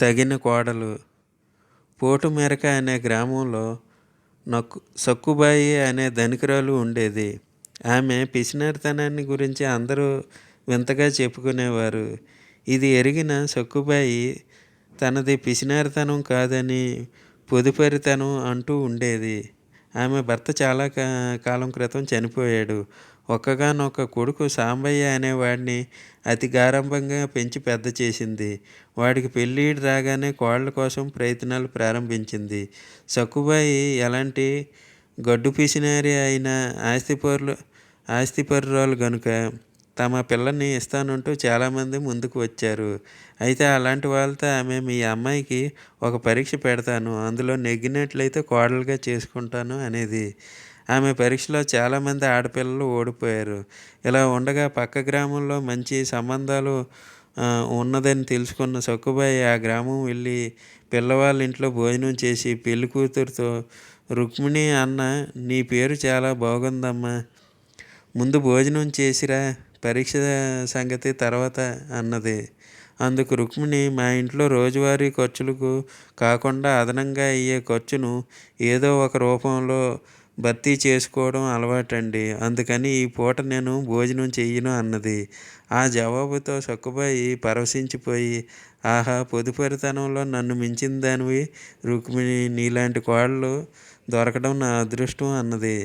తగిన కోడలు. పోటు మెరక అనే గ్రామంలో నక్కు సక్కుబాయి అనే ధనికురాలు ఉండేది. ఆమె పిసినారితనాన్ని గురించి అందరూ వింతగా చెప్పుకునేవారు. ఇది ఎరిగిన సక్కుబాయి తనది పిసినారితనం కాదని పొదుపరితనం అంటూ ఉండేది. ఆమె భర్త చాలా కాలం క్రితం చనిపోయాడు. ఒక్కగానొక్క కొడుకు సాంబయ్య అనేవాడిని అతి గారంభంగా పెంచి పెద్ద చేసింది. వాడికి పెళ్ళిడు రాగానే కోళ్ళ కోసం ప్రయత్నాలు ప్రారంభించింది. సక్కుబాయి ఎలాంటి గడ్డు పిసినారి అయిన ఆస్తిపరులు ఆస్తిపరురాలు గనుక తమ పిల్లని ఇస్తానంటూ చాలామంది ముందుకు వచ్చారు. అయితే అలాంటి వాళ్ళతో ఆమె మీ అమ్మాయికి ఒక పరీక్ష పెడతాను అందులో నెగ్గినట్లయితే కోడలుగా చేసుకుంటాను అనేది. ఆమె పరీక్షలో చాలామంది ఆడపిల్లలు ఓడిపోయారు. ఇలా ఉండగా పక్క గ్రామంలో మంచి సంబంధాలు ఉన్నదని తెలుసుకున్న సక్కుబాయి ఆ గ్రామం వెళ్ళి పిల్లవాళ్ళ ఇంట్లో భోజనం చేసి పెళ్ళి కూతురుతో రుక్మిణి అన్న నీ పేరు చాలా బాగుందమ్మా ముందు భోజనం చేసిరా పరీక్ష సంగతి తర్వాత అన్నది. అందుకు రుక్మిణి మా ఇంట్లో రోజువారీ ఖర్చులకు కాకుండా అదనంగా అయ్యే ఖర్చును ఏదో ఒక రూపంలో భర్తీ చేసుకోవడం అలవాటండి. అందుకని ఈ పూట నేను భోజనం చెయ్యను అన్నది. ఆ జవాబుతో సక్కుబాయి పరవశించిపోయి ఆహా పొదుపరితనంలో నన్ను మించిన దానివి రుక్మిణి నీలాంటి కోడలు దొరకడం నా అదృష్టం అన్నది.